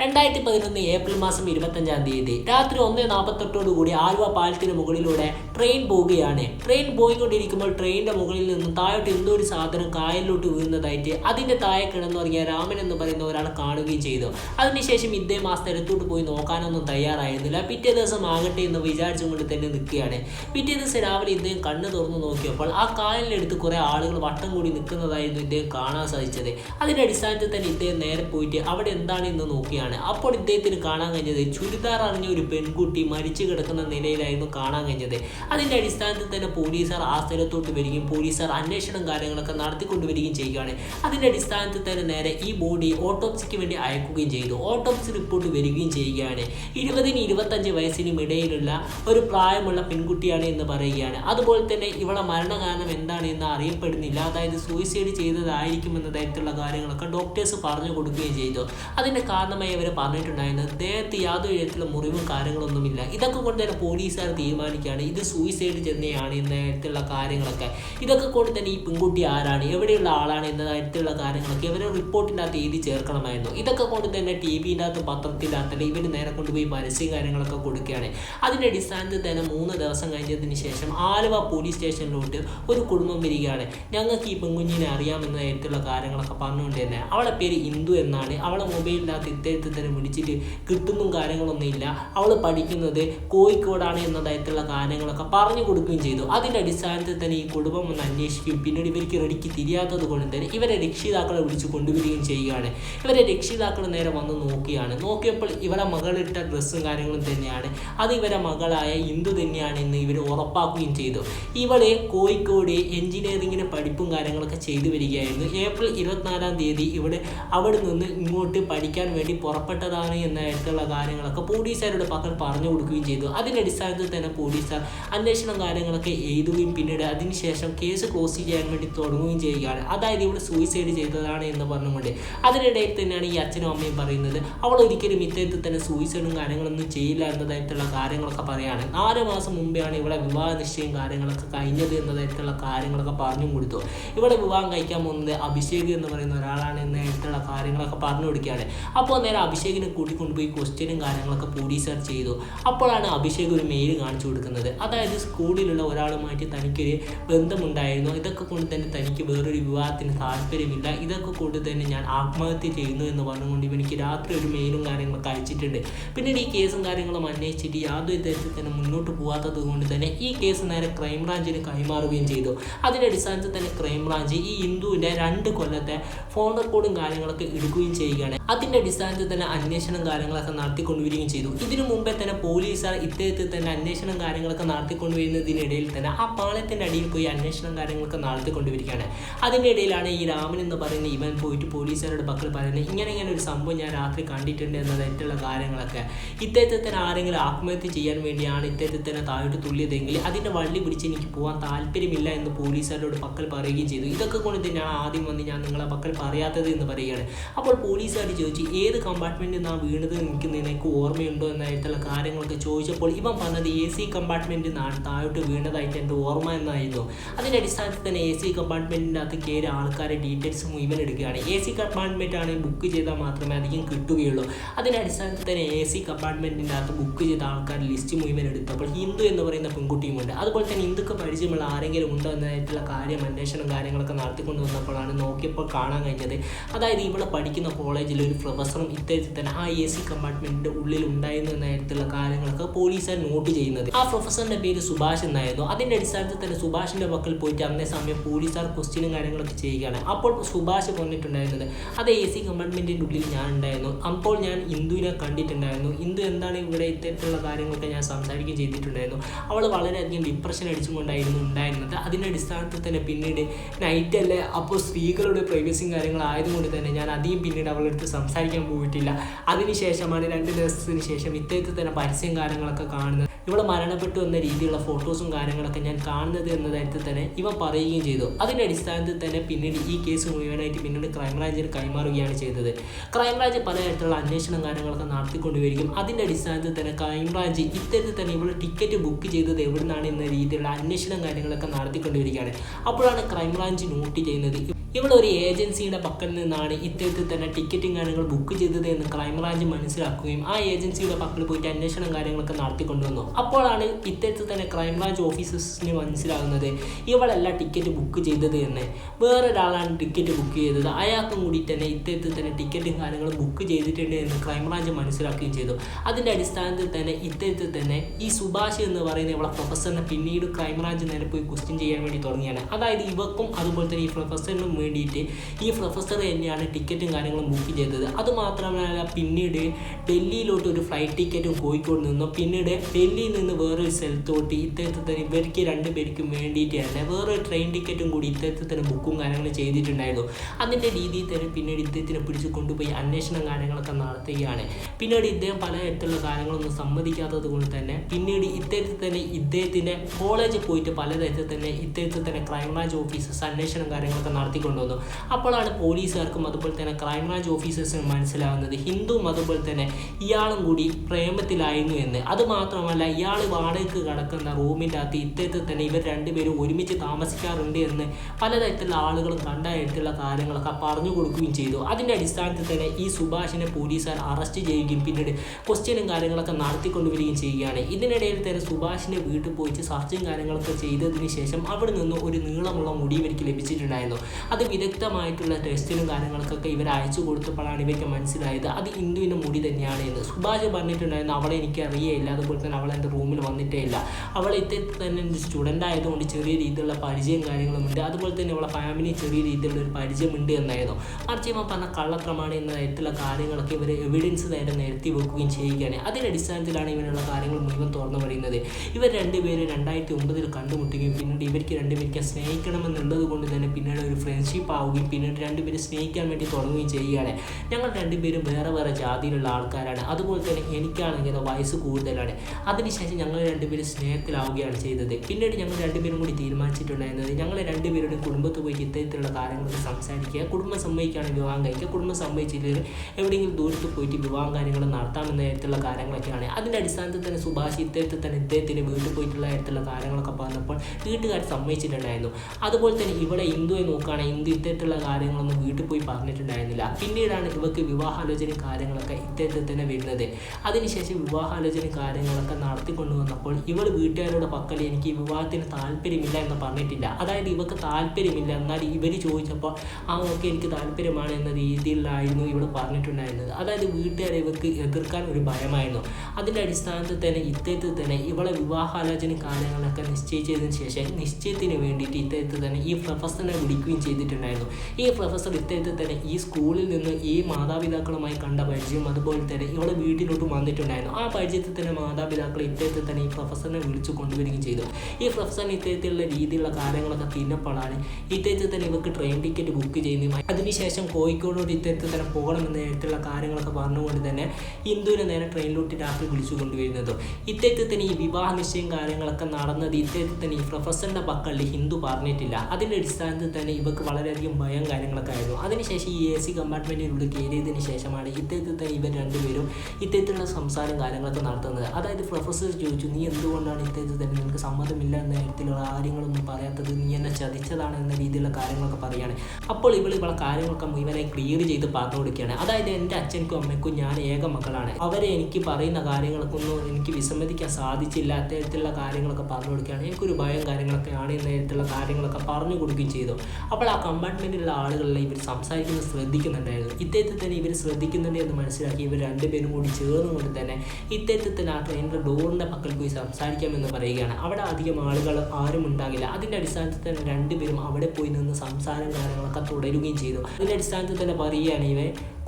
രണ്ടായിരത്തി പതിനൊന്ന് ഏപ്രിൽ മാസം ഇരുപത്തഞ്ചാം തീയതി രാത്രി ഒന്ന് നാൽപ്പത്തെട്ടോടു കൂടി ആലുവ പാലത്തിന് മുകളിലൂടെ ട്രെയിൻ പോവുകയാണ്. ട്രെയിൻ പോയിക്കൊണ്ടിരിക്കുമ്പോൾ ട്രെയിനിന്റെ മുകളിൽ നിന്നും താഴോട്ട് എന്തോ ഒരു സാധനം കായലിലോട്ട് വീഴുന്നതായിട്ട് അതിന്റെ താഴെ കിടന്നുറങ്ങിയ രാമൻ എന്ന് പറയുന്ന ഒരാൾ കാണുകയും ചെയ്തു. അതിനുശേഷം ഇദ്ദേഹം ആ സ്ഥലത്തോട്ട് പോയി നോക്കാനൊന്നും തയ്യാറായിരുന്നില്ല. പിറ്റേ ദിവസം ആകട്ടെ എന്ന് വിചാരിച്ചുകൊണ്ട് തന്നെ നിൽക്കുകയാണ്. പിറ്റേ ദിവസം രാവിലെ ഇദ്ദേഹം കണ്ണ് തുറന്നു നോക്കിയപ്പോൾ ആ കായലിനടുത്ത് കുറെ ആളുകൾ വട്ടം കൂടി നിൽക്കുന്നതായിരുന്നു ഇദ്ദേഹം കാണാൻ സാധിച്ചത്. അതിന്റെ അടിസ്ഥാനത്തിൽ തന്നെ ഇദ്ദേഹം നേരെ പോയിട്ട് അവിടെ എന്താണ് എന്ന് നോക്കിയാണ്. അപ്പോൾ ഇദ്ദേഹത്തിന് കാണാൻ കഴിഞ്ഞത് ചുരിദാർ അറിഞ്ഞ ഒരു പെൺകുട്ടി മരിച്ചു കിടക്കുന്ന നിലയിലായിരുന്നു കാണാൻ കഴിഞ്ഞത്. അതിന്റെ അടിസ്ഥാനത്തിൽ തന്നെ പോലീസുകാർ ആ സ്ഥലത്തോട്ട് വരികയും പോലീസുകാർ അന്വേഷണം കാര്യങ്ങളൊക്കെ നടത്തിക്കൊണ്ടുവരികയും ചെയ്യുകയാണ്. അതിന്റെ അടിസ്ഥാനത്തിൽ തന്നെ നേരെ ഈ ബോഡി ഓട്ടോപ്സിക്ക് വേണ്ടി അയക്കുകയും ചെയ്തു. ഓട്ടോപ്സി റിപ്പോർട്ട് വരികയും ചെയ്യുകയാണ്. ഇരുപതിന് ഇരുപത്തഞ്ച് വയസ്സിനും ഇടയിലുള്ള ഒരു പ്രായമുള്ള പെൺകുട്ടിയാണ് എന്ന് പറയുകയാണ്. അതുപോലെ തന്നെ ഇവളെ മരണകാരണം എന്താണ് എന്ന് അറിയപ്പെടുന്നില്ല. അതായത് സൂയിസൈഡ് ചെയ്തതായിരിക്കും എന്ന തരത്തിലുള്ള കാര്യങ്ങളൊക്കെ ഡോക്ടേഴ്സ് പറഞ്ഞു കൊടുക്കുകയും ചെയ്തു. അതിന്റെ കാരണമായി അവർ പറഞ്ഞിട്ടുണ്ടായിരുന്നത് അദ്ദേഹത്തെ യാതൊരു വിധത്തിലുള്ള മുറിവും കാര്യങ്ങളൊന്നുമില്ല. ഇതൊക്കെ കൊണ്ട് തന്നെ പോലീസുകാർ തീരുമാനിക്കുകയാണ്. ഇത് സൂയിസൈഡ് തന്നെയാണ് എന്ന തരത്തിലുള്ള കാര്യങ്ങളൊക്കെ. ഇതൊക്കെ കൊണ്ട് തന്നെ ഈ പെൺകുട്ടി ആരാണ്? എവിടെയുള്ള ആളാണ് എന്ന തരത്തിലുള്ള കാര്യങ്ങളൊക്കെ ഇവരെ റിപ്പോർട്ടിന്റെ അകത്ത് എഴുതി ചേർക്കണമായിരുന്നു. ഇതൊക്കെ കൊണ്ട് തന്നെ ടി വിന്റെ അകത്ത് ഇവർ നേരെ കൊണ്ടുപോയി പരസ്യം കാര്യങ്ങളൊക്കെ കൊടുക്കുകയാണ്. അതിന്റെ അടിസ്ഥാനത്തിൽ തന്നെ മൂന്ന് ദിവസം കഴിഞ്ഞതിന് ശേഷം ആലുവ പോലീസ് സ്റ്റേഷനിലോട്ട് ഒരു കുടുംബം വരികയാണ്. ഞങ്ങൾക്ക് ഈ പെൺകുഞ്ഞിനെ അറിയാമെന്ന തരത്തിലുള്ള കാര്യങ്ങളൊക്കെ പറഞ്ഞുകൊണ്ട് തന്നെ. അവളെ പേര് ഇന്ദു എന്നാണ്. അവളെ മൊബൈലിനകത്ത് ഇത്തരത്തിൽ തന്നെ വിളിച്ചിട്ട് കിട്ടുന്നും കാര്യങ്ങളൊന്നും ഇല്ല. അവൾ പഠിക്കുന്നത് കോഴിക്കോടാണ് എന്ന തരത്തിലുള്ള കാര്യങ്ങളൊക്കെ പറഞ്ഞു കൊടുക്കുകയും ചെയ്തു. അതിന്റെ അടിസ്ഥാനത്തിൽ തന്നെ ഈ കുടുംബം ഒന്ന് അന്വേഷിക്കുകയും പിന്നീട് ഇവർക്ക് റെഡിക്ക് തിരിയാത്തത് കൊണ്ട് തന്നെ ഇവരെ രക്ഷിതാക്കളെ വിളിച്ച് കൊണ്ടുവരികയും ചെയ്യുകയാണ്. ഇവരെ രക്ഷിതാക്കൾ നേരെ വന്ന് നോക്കിയാണ് നോക്കിയപ്പോൾ ഇവരെ മകളിട്ട ഡ്രസ്സും കാര്യങ്ങളും തന്നെയാണ്. അത് ഇവരെ മകളായ ഇന്ദു തന്നെയാണ് എന്ന് ഇവർ ഉറപ്പാക്കുകയും ചെയ്തു. ഇവളെ കോഴിക്കോട് എഞ്ചിനീയറിങ്ങിന് പഠിപ്പും കാര്യങ്ങളൊക്കെ ചെയ്തു വരികയായിരുന്നു. ഏപ്രിൽ ഇരുപത്തിനാലാം തീയതി ഇവിടെ അവിടെ നിന്ന് ഇങ്ങോട്ട് പഠിക്കാൻ വേണ്ടി പുറപ്പെട്ടതാണ് എന്ന തരത്തിലുള്ള കാര്യങ്ങളൊക്കെ പോലീസുകാരുടെ പക്കൽ പറഞ്ഞു കൊടുക്കുകയും ചെയ്തു. അതിന്റെ അടിസ്ഥാനത്തിൽ തന്നെ പോലീസുകാർ അന്വേഷണം കാര്യങ്ങളൊക്കെ എഴുതുകയും പിന്നീട് അതിനുശേഷം കേസ് ക്ലോസ് ചെയ്യാൻ വേണ്ടി തുടങ്ങുകയും ചെയ്യുകയാണ്. അതായത് ഇവിടെ സൂയിസൈഡ് ചെയ്തതാണ് എന്ന് പറഞ്ഞുകൊണ്ട്. അതിനിടയിൽ തന്നെയാണ് ഈ അച്ഛനും അമ്മയും പറയുന്നത്. അവൾ ഒരിക്കലും ഇത്തരത്തിൽ തന്നെ സൂയിസൈഡും കാര്യങ്ങളൊന്നും ചെയ്യില്ല എന്നതായിട്ടുള്ള കാര്യങ്ങളൊക്കെ പറയുകയാണ് നാല് മാസം മുമ്പെയാണ് ഇവിടെ വിവാഹ നിശ്ചയം കാര്യങ്ങളൊക്കെ കഴിഞ്ഞത് എന്നതായിട്ടുള്ള കാര്യങ്ങളൊക്കെ പറഞ്ഞു കൊടുത്തു. ഇവിടെ വിവാഹം കഴിക്കാൻ പോകുന്നത് അഭിഷേക് എന്ന് പറയുന്ന ഒരാളാണ് എന്നതായിട്ടുള്ള കാര്യങ്ങളൊക്കെ പറഞ്ഞു കൊടുക്കുകയാണ്. അപ്പോൾ നേരെ അഭിഷേകിനെ കൂടി കൊണ്ടുപോയി ക്വസ്റ്റ്യനും കാര്യങ്ങളൊക്കെ പോലീസുകാർ ചെയ്തു. അപ്പോഴാണ് അഭിഷേക് ഒരു മെയിൽ കാണിച്ചു കൊടുക്കുന്നത്. അതായത് സ്കൂളിലുള്ള ഒരാളുമായിട്ട് തനിക്കൊരു ബന്ധമുണ്ടായിരുന്നു. ഇതൊക്കെ കൊണ്ട് തന്നെ തനിക്ക് വേറൊരു വിവാഹത്തിന് താല്പര്യമില്ല. ഇതൊക്കെ കൊണ്ട് തന്നെ ഞാൻ ആത്മഹത്യ ചെയ്യുന്നു എന്ന് പറഞ്ഞുകൊണ്ട് ഇവനിക്ക് രാത്രി ഒരു മെയിലും കാര്യങ്ങളൊക്കെ അയച്ചിട്ടുണ്ട്. പിന്നീട് ഈ കേസും കാര്യങ്ങളും അന്വേഷിച്ചിട്ട് യാതൊരു തരത്തിൽ തന്നെ മുന്നോട്ട് പോകാത്തത് കൊണ്ട് തന്നെ ഈ കേസ് നേരെ ക്രൈംബ്രാഞ്ചിന് കൈമാറുകയും ചെയ്തു. അതിന്റെ അടിസ്ഥാനത്തിൽ തന്നെ ക്രൈംബ്രാഞ്ച് ഈ ഹിന്ദുവിന്റെ രണ്ട് കൊല്ലത്തെ ഫോൺ റെക്കോർഡും കാര്യങ്ങളൊക്കെ എടുക്കുകയും ചെയ്യുകയാണ്. അതിന്റെ അടിസ്ഥാനത്തിൽ തന്നെ അന്വേഷണം കാര്യങ്ങളൊക്കെ നടത്തിക്കൊണ്ടുവരികയും ചെയ്തു. ഇതിനു മുമ്പേ തന്നെ പോലീസുകാർ ഇത്തരത്തിൽ തന്നെ അന്വേഷണം കാര്യങ്ങളൊക്കെ നടത്തിക്കൊണ്ടുവരുന്നതിനിടയിൽ തന്നെ ആ പാളയത്തിന്റെ അടിയിൽ പോയി അന്വേഷണം കാര്യങ്ങളൊക്കെ നടത്തിക്കൊണ്ടുവരികയാണ്. അതിന്റെ ഇടയിലാണ് ഈ രാമൻ എന്ന് പറയുന്ന ഇവൻ പോയിട്ട് പോലീസുകാരുടെ പക്കൽ പറയുന്നത് ഇങ്ങനെ ഇങ്ങനെ ഒരു സംഭവം ഞാൻ രാത്രി കണ്ടിട്ടുണ്ട് എന്നതായിട്ടുള്ള കാര്യങ്ങളൊക്കെ. ഇത്തരത്തിൽ തന്നെ ആരെങ്കിലും ആത്മഹത്യ ചെയ്യാൻ വേണ്ടിയാണ് ഇത്തരത്തിൽ തന്നെ താഴോട്ട് തുള്ളിയതെങ്കിൽ അതിന്റെ വള്ളി പിടിച്ച് എനിക്ക് പോകാൻ താല്പര്യമില്ല എന്ന് പോലീസുകാരോട് പക്കൽ പറയുകയും ചെയ്തു. ഇതൊക്കെ കൊണ്ട് തന്നെയാണ് ആദ്യം വന്ന് ഞാൻ നിങ്ങളെ പക്കൽ പറയാത്തത് എന്ന് പറയുകയാണ്. അപ്പോൾ പോലീസുകാർ ചോദിച്ചു ഏത് കമ്പാർട്ട്മെന്റിൽ നിന്നാണ് വീണത് എനിക്ക് നിനക്ക് ഓർമ്മയുണ്ടോ എന്നായിട്ടുള്ള കാര്യങ്ങളൊക്കെ ചോദിച്ചപ്പോൾ ഇവൻ പറഞ്ഞത് എ സി കമ്പാർട്ട്മെന്റിൽ നിന്നാണ് താഴോട്ട് വീണതായിട്ട് എന്റെ ഓർമ്മ എന്നായിരുന്നു. അതിന്റെ അടിസ്ഥാനത്തിൽ തന്നെ എ സി കമ്പാർട്ട്മെന്റിന്റെ അകത്ത് കയറി ആൾക്കാരെ ഡീറ്റെയിൽസ് മുഴുവൻ എടുക്കുകയാണ്. എ സി കമ്പാർട്ട്മെന്റ് ആണെങ്കിൽ ബുക്ക് ചെയ്താൽ മാത്രമേ അധികം കിട്ടുകയുള്ളൂ. അതിന്റെ അടിസ്ഥാനത്തിൽ തന്നെ എ സി കമ്പാർട്ട്മെന്റിന്റെ അകത്ത് ബുക്ക് ചെയ്ത ആൾക്കാർ ലിസ്റ്റ് മുഴുവൻ എടുത്തപ്പോൾ ഹിന്ദു എന്ന് പറയുന്ന പെൺകുട്ടിയുമുണ്ട്. അതുപോലെ തന്നെ ഹിന്ദുക്ക് പരിചയമുള്ള ആരെങ്കിലും ഉണ്ടോ എന്നതായിട്ടുള്ള കാര്യം അന്വേഷണം കാര്യങ്ങളൊക്കെ നടത്തിക്കൊണ്ട് വന്നപ്പോഴാണ് നോക്കിയപ്പോൾ കാണാൻ കഴിഞ്ഞത്. അതായത് ഇവിടെ പഠിക്കുന്ന കോളേജിൽ ഒരു പ്രൊഫസറും തന്നെ ആ എ സി കമ്പാർട്ട്മെന്റിന്റെ ഉള്ളിൽ ഉണ്ടായിരുന്നു എന്ന തരത്തിലുള്ള കാര്യങ്ങളൊക്കെ പോലീസുകാർ നോട്ട് ചെയ്യുന്നത്. ആ പ്രൊഫസറിന്റെ പേര് സുഭാഷ് എന്നായിരുന്നു. അതിന്റെ അടിസ്ഥാനത്തിൽ തന്നെ സുഭാഷിന്റെ പക്കൽ പോയിട്ട് അന്നേ സമയം പോലീസുകാർ ക്വസ്റ്റ്യനും കാര്യങ്ങളൊക്കെ ചെയ്യുകയാണ്. അപ്പോൾ സുഭാഷ് പറഞ്ഞിട്ടുണ്ടായിരുന്നത് അത് എ സി കമ്പാർട്ട്മെന്റിന്റെ ഉള്ളിൽ ഞാൻ ഉണ്ടായിരുന്നു അപ്പോൾ ഞാൻ ഇന്ദുവിനെ കണ്ടിട്ടുണ്ടായിരുന്നു. ഇന്ദു എന്താണ് ഇവിടെ ഇത്തരത്തിലുള്ള കാര്യങ്ങളൊക്കെ ഞാൻ സംസാരിക്കുകയും ചെയ്തിട്ടുണ്ടായിരുന്നു. അവൾ വളരെയധികം ഡിപ്രഷൻ അടിച്ചുകൊണ്ടായിരുന്നു ഉണ്ടായിരുന്നത്. അതിന്റെ അടിസ്ഥാനത്തിൽ തന്നെ പിന്നീട് നൈറ്റ് അല്ലേ അപ്പോൾ സ്ത്രീകളുടെ പ്രൈവസിയും കാര്യങ്ങളായതുകൊണ്ട് തന്നെ ഞാൻ അധികം പിന്നീട് അവളെടുത്ത് സംസാരിക്കാൻ സംസാരിക്കാൻ പോയിട്ടില്ല അതിനുശേഷമാണ് രണ്ട് ദിവസത്തിന് ശേഷം ഇത്തരത്തിൽ തന്നെ പരസ്യം കാര്യങ്ങളൊക്കെ കാണുന്നത്. ഇവിടെ മരണപ്പെട്ടു എന്ന രീതിയിലുള്ള ഫോട്ടോസും കാര്യങ്ങളൊക്കെ ഞാൻ കാണുന്നത് എന്ന തരത്തിൽ തന്നെ ഇവ പറയുകയും ചെയ്തു. അതിന്റെ അടിസ്ഥാനത്തിൽ തന്നെ പിന്നീട് ഈ കേസ് മുഴുവനായിട്ട് പിന്നീട് ക്രൈംബ്രാഞ്ചിന് കൈമാറുകയാണ് ചെയ്തത്. ക്രൈംബ്രാഞ്ച് പലതരത്തിലുള്ള അന്വേഷണം കാര്യങ്ങളൊക്കെ നടത്തിക്കൊണ്ടുവരികയും അതിന്റെ അടിസ്ഥാനത്തിൽ തന്നെ ക്രൈംബ്രാഞ്ച് ഇത്തരത്തിൽ തന്നെ ഇവിടെ ടിക്കറ്റ് ബുക്ക് ചെയ്തത് എവിടെ നിന്നാണ് എന്ന രീതിയിലുള്ള അന്വേഷണം കാര്യങ്ങളൊക്കെ നടത്തിക്കൊണ്ടുവരികയാണ്. അപ്പോഴാണ് ക്രൈംബ്രാഞ്ച് നോട്ട് ചെയ്യുന്നത്. ഇവൾ ഒരു ഏജൻസിയുടെ പക്കൽ നിന്നാണ് ഇത്തരത്തിൽ തന്നെ ടിക്കറ്റും കാര്യങ്ങൾ ബുക്ക് ചെയ്തത് എന്ന് ക്രൈംബ്രാഞ്ച് മനസ്സിലാക്കുകയും ആ ഏജൻസിയുടെ പക്കൽ പോയിട്ട് അന്വേഷണം കാര്യങ്ങളൊക്കെ നടത്തിക്കൊണ്ടുവന്നു. അപ്പോഴാണ് ഇത്തരത്തിൽ തന്നെ ക്രൈംബ്രാഞ്ച് ഓഫീസേഴ്സിന് മനസ്സിലാകുന്നത് ഇവളല്ല ടിക്കറ്റ് ബുക്ക് ചെയ്തത് എന്ന്. വേറൊരാളാണ് ടിക്കറ്റ് ബുക്ക് ചെയ്തത്. അയാൾക്കും കൂടി തന്നെ ഇത്തരത്തിൽ തന്നെ ടിക്കറ്റും കാര്യങ്ങളും ബുക്ക് ചെയ്തിട്ടുണ്ട് എന്ന് ക്രൈംബ്രാഞ്ച് മനസ്സിലാക്കുകയും ചെയ്തു. അതിന്റെ അടിസ്ഥാനത്തിൽ തന്നെ ഇത്തരത്തിൽ തന്നെ ഈ സുഭാഷ് എന്ന് പറയുന്ന ഇവളെ പ്രൊഫസറിനെ പിന്നീട് ക്രൈംബ്രാഞ്ച് നേരെ പോയി ക്വസ്റ്റ്യൻ ചെയ്യാൻ വേണ്ടി തുടങ്ങിയാണ്. അതായത് ഇവർക്കും അതുപോലെ തന്നെ ഈ പ്രൊഫസറിനും വേണ്ടിയിട്ട് ഈ പ്രൊഫസർ തന്നെയാണ് ടിക്കറ്റും കാര്യങ്ങളും ബുക്ക് ചെയ്തത്. അതുമാത്രമല്ല പിന്നീട് ഡൽഹിയിലോട്ട് ഒരു ഫ്ലൈറ്റ് ടിക്കറ്റും കോഴിക്കോട് നിന്നും പിന്നീട് ഡൽഹിയിൽ നിന്ന് വേറൊരു സ്ഥലത്തോട്ട് ഇത്തരത്തിൽ ഇവർക്ക് രണ്ടുപേർക്കും വേണ്ടിയിട്ട് തന്നെ വേറൊരു ട്രെയിൻ ടിക്കറ്റും കൂടി ഇത്തരത്തിൽ തന്നെ ബുക്കും കാര്യങ്ങളും ചെയ്തിട്ടുണ്ടായിരുന്നു. അതിന്റെ രീതിയിൽ തന്നെ പിന്നീട് ഇദ്ദേഹത്തിനെ പിടിച്ച് കൊണ്ടുപോയി അന്വേഷണം കാര്യങ്ങളൊക്കെ നടത്തുകയാണ്. പിന്നീട് ഇദ്ദേഹം പലതരത്തിലുള്ള കാര്യങ്ങളൊന്നും സമ്മതിക്കാത്തത് കൊണ്ട് തന്നെ പിന്നീട് ഇദ്ദേഹത്തിൽ തന്നെ ഇദ്ദേഹത്തിന്റെ കോളേജിൽ പോയിട്ട് പലതരത്തിൽ തന്നെ ഇദ്ദേഹത്തിൽ തന്നെ ക്രൈംബ്രാഞ്ച് ഓഫീസേഴ്സ് അന്വേഷണം കാര്യങ്ങളൊക്കെ നടത്തിക്കൊണ്ടുവന്നു അപ്പോഴാണ് പോലീസുകാർക്കും അതുപോലെ തന്നെ ക്രൈംബ്രാഞ്ച് ഓഫീസേഴ്സിനും മനസ്സിലാകുന്നത്. ഹിന്ദുവും അതുപോലെ തന്നെ ഇയാളും കൂടി പ്രേമത്തിലായിരുന്നു എന്ന്. അത് മാത്രമല്ല ഇയാൾ വാടകയ്ക്ക് കിടക്കുന്ന റൂമിന്റെ അകത്ത് ഇത്തരത്തിൽ തന്നെ ഇവർ രണ്ടുപേരും ഒരുമിച്ച് താമസിക്കാറുണ്ട് എന്ന് പലതരത്തിലുള്ള ആളുകളും കണ്ട തരത്തിലുള്ള കാര്യങ്ങളൊക്കെ പറഞ്ഞു കൊടുക്കുകയും ചെയ്തു. അതിന്റെ അടിസ്ഥാനത്തിൽ തന്നെ ഈ സുഭാഷിനെ പോലീസുകാർ അറസ്റ്റ് ചെയ്യുകയും പിന്നീട് ക്വസ്റ്റ്യനും കാര്യങ്ങളൊക്കെ നടത്തിക്കൊണ്ടുവരികയും ചെയ്യുകയാണ്. ഇതിനിടയിൽ തന്നെ സുഭാഷിന്റെ വീട്ടിൽ പോയിട്ട് സർച്ചും കാര്യങ്ങളൊക്കെ ചെയ്തതിന് ശേഷം അവിടെ നിന്ന് ഒരു നീളമുള്ള മുടി ഇവർക്ക് ലഭിച്ചിട്ടുണ്ടായിരുന്നു. അത് വിദഗ്ധമായിട്ടുള്ള ടെസ്റ്റിനും കാര്യങ്ങൾക്കൊക്കെ ഇവർ അയച്ചു കൊടുത്തപ്പോഴാണ് ഇവർക്ക് മനസ്സിലായത് അത് ഇന്ദുവിന്റെ മുടി തന്നെയാണ് എന്ന്. സുഭാഷ് പറഞ്ഞിട്ടുണ്ടായിരുന്നു അവളെ എനിക്ക് അറിയേയില്ല. അതുപോലെ തന്നെ അവൾ എന്റെ റൂമിൽ വന്നിട്ടേ ഇല്ല. അവൾ ഇത്തരത്തിൽ തന്നെ സ്റ്റുഡന്റ് ആയതുകൊണ്ട് ചെറിയ രീതിയിലുള്ള പരിചയം കാര്യങ്ങളുമുണ്ട്. അതുപോലെ തന്നെ അവളെ ഫാമിലി ചെറിയ രീതിയിലുള്ള ഒരു പരിചയമുണ്ട് എന്നായിരുന്നു. അർച്ചയമ്മ പറഞ്ഞ കള്ളക്രമാണ് എന്ന തരത്തിലുള്ള കാര്യങ്ങളൊക്കെ ഇവർ എവിഡൻസ് നേരെ നിരത്തി വെക്കുകയും ചെയ്യുകയാണ്. അതിന്റെ അടിസ്ഥാനത്തിലാണ് ഇവനുള്ള കാര്യങ്ങൾ മുഴുവൻ തുറന്നു പറയുന്നത്. ഇവർ രണ്ടുപേരും രണ്ടായിരത്തി ഒമ്പതിൽ കണ്ടുമുട്ടുകയും പിന്നീട് ഇവർക്ക് രണ്ടുപേർക്ക് സ്നേഹിക്കണമെന്നുള്ളത് കൊണ്ട് തന്നെ പിന്നീട് ഒരു ഫ്രണ്ട്ഷിപ്പ് ആവുകയും പിന്നീട് രണ്ടുപേരും സ്നേഹിക്കാൻ വേണ്ടി തുടങ്ങുകയും ചെയ്യുകയാണ്. ഞങ്ങൾ രണ്ടുപേരും വേറെ വേറെ ജാതിയിലുള്ള ആൾക്കാരാണ്. അതുപോലെ തന്നെ എനിക്കാണെങ്കിൽ വയസ്സ് കൂടുതലാണ്. അതിനുശേഷം ഞങ്ങൾ രണ്ടുപേരും സ്നേഹത്തിലാവുകയാണ് ചെയ്തത്. പിന്നീട് ഞങ്ങൾ രണ്ടുപേരും കൂടി തീരുമാനിച്ചിട്ടുണ്ടായിരുന്നത് ഞങ്ങൾ രണ്ടുപേരുടെ കുടുംബത്ത് പോയി ഇത്തരത്തിലുള്ള കാര്യങ്ങളൊക്കെ സംസാരിക്കുക കുടുംബം സമ്മതിക്കുകയാണെങ്കിൽ വിവാഹം കഴിക്കുക കുടുംബം സമ്മതിച്ചില്ലെങ്കിൽ എവിടെയെങ്കിലും ദൂരത്ത് പോയിട്ട് വിവാഹം കാര്യങ്ങൾ നടത്താമെന്ന തരത്തിലുള്ള കാര്യങ്ങളൊക്കെയാണ്. അതിന്റെ അടിസ്ഥാനത്തിൽ തന്നെ സുഭാഷ് ഇത്തരത്തിൽ തന്നെ ഇദ്ദേഹത്തിന്റെ വീട്ടിൽ പോയിട്ടുള്ള തരത്തിലുള്ള കാര്യങ്ങളൊക്കെ പറഞ്ഞപ്പോൾ വീട്ടുകാർ സമ്മതിച്ചിട്ടുണ്ടായിരുന്നു. അതുപോലെ തന്നെ ഇവിടെ ഹിന്ദുവെ നോക്കുകയാണെങ്കിൽ ഇത്തരത്തിലുള്ള കാര്യങ്ങളൊന്നും വീട്ടിൽ പോയി പറഞ്ഞിട്ടുണ്ടായിരുന്നില്ല. പിന്നീടാണ് ഇവർക്ക് വിവാഹാലോചന കാര്യങ്ങളൊക്കെ ഇത്തരത്തിൽ തന്നെ വരുന്നത്. അതിനുശേഷം വിവാഹാലോചന കാര്യങ്ങളൊക്കെ നടത്തിക്കൊണ്ടു വന്നപ്പോൾ ഇവൾ വീട്ടുകാരുടെ പക്കൽ എനിക്ക് വിവാഹത്തിന് താല്പര്യമില്ല എന്ന് പറഞ്ഞിട്ടില്ല. അതായത് ഇവർക്ക് താല്പര്യമില്ല. എന്നാൽ ഇവർ ചോദിച്ചപ്പോൾ ആ ഓക്കെ എനിക്ക് താല്പര്യമാണ് എന്ന രീതിയിലായിരുന്നു ഇവൾ പറഞ്ഞിട്ടുണ്ടായിരുന്നത്. അതായത് വീട്ടുകാരെ ഇവർക്ക് എതിർക്കാൻ ഒരു ഭയമായിരുന്നു. അതിന്റെ അടിസ്ഥാനത്തിൽ തന്നെ ഇത്തരത്തിൽ തന്നെ ഇവളെ വിവാഹാലോചന കാര്യങ്ങളൊക്കെ നിശ്ചയിച്ചതിന് ശേഷം നിശ്ചയത്തിന് വേണ്ടിയിട്ട് ഇത്തരത്തിൽ തന്നെ ഈ പ്രൊഫസറിനെ വിളിക്കുകയും ചെയ്തിട്ടുണ്ടായിരുന്നു. ഈ പ്രൊഫസർ ഇത്തരത്തിൽ തന്നെ ഈ സ്കൂളിൽ നിന്ന് ഈ മാതാപിതാക്കളുമായി കണ്ട പരിചയം അതുപോലെ തന്നെ ഇവളെ വീട്ടിലോട്ട് വന്നിട്ടുണ്ടായിരുന്നു. ആ പരിചയത്തിൽ തന്നെ മാതാപിതാക്കൾ ഇത്തരത്തിൽ തന്നെ ഈ പ്രൊഫസറിനെ വിളിച്ചു കൊണ്ടുവരികയും ചെയ്തു. ഈ പ്രൊഫസറിന് ഇത്തരത്തിലുള്ള രീതിയിലുള്ള കാര്യങ്ങളൊക്കെ തിന്നപ്പോഴാണ് ഇത്തരത്തിൽ തന്നെ ഇവർക്ക് ട്രെയിൻ ടിക്കറ്റ് ബുക്ക് ചെയ്യുന്നു അതിനുശേഷം കോഴിക്കോടോട് ഇത്തരത്തിൽ തന്നെ പോകണമെന്ന നേരത്തിലുള്ള കാര്യങ്ങളൊക്കെ പറഞ്ഞുകൊണ്ട് തന്നെ ഇന്ദുവിനെ നേരെ ട്രെയിനിലോട്ട് രാത്രി വിളിച്ചു കൊണ്ടുവരുന്നത്. ഇത്തരത്തിൽ തന്നെ ഈ വിവാഹ നിശ്ചയം കാര്യങ്ങളൊക്കെ നടന്നത് ഇത്തരത്തിൽ തന്നെ ഈ പ്രൊഫസറിന്റെ പക്കളിൽ ഹിന്ദു പറഞ്ഞിട്ടില്ല. അതിന്റെ അടിസ്ഥാനത്തിൽ തന്നെ ഇവർക്ക് വളരെയധികം ഭയം കാര്യങ്ങളൊക്കെ ആയിരുന്നു. അതിനുശേഷം ഈ എ സി കമ്പാർട്ട്മെന്റിനുള്ളിൽ കയറിയതിന് ശേഷമാണ് ഇത്തരത്തിൽ ഇവർ രണ്ടുപേരും ഇത്തരത്തിലുള്ള സംസാരം കാര്യങ്ങളൊക്കെ നടത്തുന്നത്. അതായത് പ്രൊഫസർ ചോദിച്ചു നീ എന്തുകൊണ്ടാണ് ഇത്തരത്തിൽ തന്നെ നിനക്ക് സമ്മതമില്ല എന്ന തരത്തിലുള്ള കാര്യങ്ങളൊന്നും പറയാത്തത്? നീ എന്നെ ചതിച്ചതാണ് എന്ന രീതിയിലുള്ള കാര്യങ്ങളൊക്കെ പറയുകയാണ് അപ്പോൾ ഇവൾ ഇവളെ കാര്യങ്ങളൊക്കെ ഇവരെ ക്ലിയർ ചെയ്ത് പറഞ്ഞു കൊടുക്കുകയാണ്. അതായത് എന്റെ അച്ഛനും അമ്മയ്ക്കും ഞാൻ ഏക മക്കളാണ് അവരെ എനിക്ക് പറയുന്ന കാര്യങ്ങൾക്കൊന്നും എനിക്ക് വിസമ്മതിക്കാൻ സാധിച്ചില്ല. അത്തരത്തിലുള്ള കാര്യങ്ങളൊക്കെ പറഞ്ഞു കൊടുക്കുകയാണ്. എനിക്കൊരു ഭയം കാര്യങ്ങളൊക്കെ ആണ് എന്ന തരത്തിലുള്ള കാര്യങ്ങളൊക്കെ പറഞ്ഞു കൊടുക്കുകയും ചെയ്തു. അപ്പോൾ ആ കമ്പാർട്ട്മെന്റിലുള്ള ആളുകളിൽ ഇവർ സംസാരിക്കുന്നത് ശ്രദ്ധിക്കുന്നുണ്ടായിരുന്നു. ഇദ്ദേഹത്തിൽ തന്നെ ഇവർ ശ്രദ്ധിക്കുന്നുണ്ട് എന്ന് മനസ്സിലാക്കി ഇവർ രണ്ടുപേരും കൂടി ചേർന്നുകൊണ്ട് തന്നെ ഇദ്ദേഹത്തിൽ തന്നെ ആ ട്രെയിനിന്റെ ഡോറിന്റെ പക്കൽ പോയി സംസാരിക്കാമെന്ന് പറയുകയാണ്. അവിടെ അധികം ആളുകൾ ആരും ഉണ്ടാകില്ല. അതിന്റെ അടിസ്ഥാനത്തിൽ തന്നെ രണ്ടുപേരും അവിടെ പോയി നിന്ന് സംസാരം കാര്യങ്ങളൊക്കെ തുടരുകയും ചെയ്തു. അതിന്റെ അടിസ്ഥാനത്തിൽ തന്നെ പറയുകയാണ്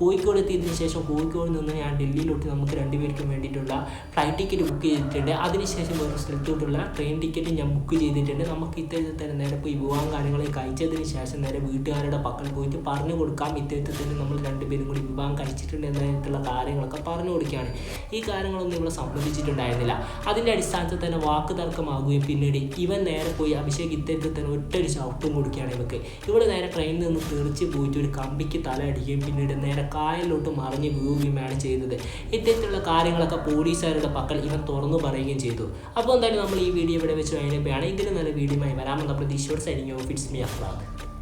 കോഴിക്കോട് എത്തിയതിനു ശേഷം കോഴിക്കോട് നിന്ന് ഞാൻ ഡൽഹിയിലോട്ട് നമുക്ക് രണ്ടുപേർക്കും വേണ്ടിയിട്ടുള്ള ഫ്ലൈറ്റ് ടിക്കറ്റ് ബുക്ക് ചെയ്തിട്ടുണ്ട്. അതിനുശേഷം വേറെ സ്ഥലത്തോട്ടുള്ള ട്രെയിൻ ടിക്കറ്റ് ഞാൻ ബുക്ക് ചെയ്തിട്ടുണ്ട്. നമുക്ക് ഇത്തരത്തിൽ തന്നെ നേരെ പോയി വിവാഹം കാര്യങ്ങളൊക്കെ കഴിച്ചതിന് ശേഷം നേരെ വീട്ടുകാരുടെ പക്കൽ പോയിട്ട് പറഞ്ഞു കൊടുക്കാം. ഇത്തരത്തിൽ തന്നെ നമ്മൾ രണ്ടുപേരും കൂടി വിവാഹം കഴിച്ചിട്ടുണ്ട് എന്നതിനുള്ള കാര്യങ്ങളൊക്കെ പറഞ്ഞു കൊടുക്കുകയാണ്. ഈ കാര്യങ്ങളൊന്നും ഇവിടെ സംബന്ധിച്ചിട്ടുണ്ടായിരുന്നില്ല. അതിന്റെ അടിസ്ഥാനത്തിൽ തന്നെ വാക്ക് തർക്കമാകുകയും പിന്നീട് ഇവൻ നേരെ പോയി അഭിഷേക് ഇത്തരത്തിൽ തന്നെ ഒറ്റൊരു ഷൗട്ടും കൊടുക്കുകയാണ് ഇവക്ക്. ഇവിടെ നേരെ ട്രെയിനിൽ നിന്ന് തെറിച്ച് പോയിട്ട് ഒരു കമ്പിക്ക് തല അടിക്കുകയും പിന്നീട് നേരെ കായലിലോട്ട് മറിഞ്ഞ് വീഴുകയുമാണ് ചെയ്തത്. ഇത്തരത്തിലുള്ള കാര്യങ്ങളൊക്കെ പോലീസുകാരുടെ പക്കൽ ഇവൻ തുറന്നു പറയുകയും ചെയ്തു. അപ്പോൾ എന്തായാലും നമ്മൾ ഈ വീഡിയോ ഇവിടെ വെച്ച് കഴിഞ്ഞപ്പോഴാണ് എങ്കിലും നല്ല വീഡിയോയുമായി വരാമെന്ന പ്രതീക്ഷയോട് signing off it's me Aflaq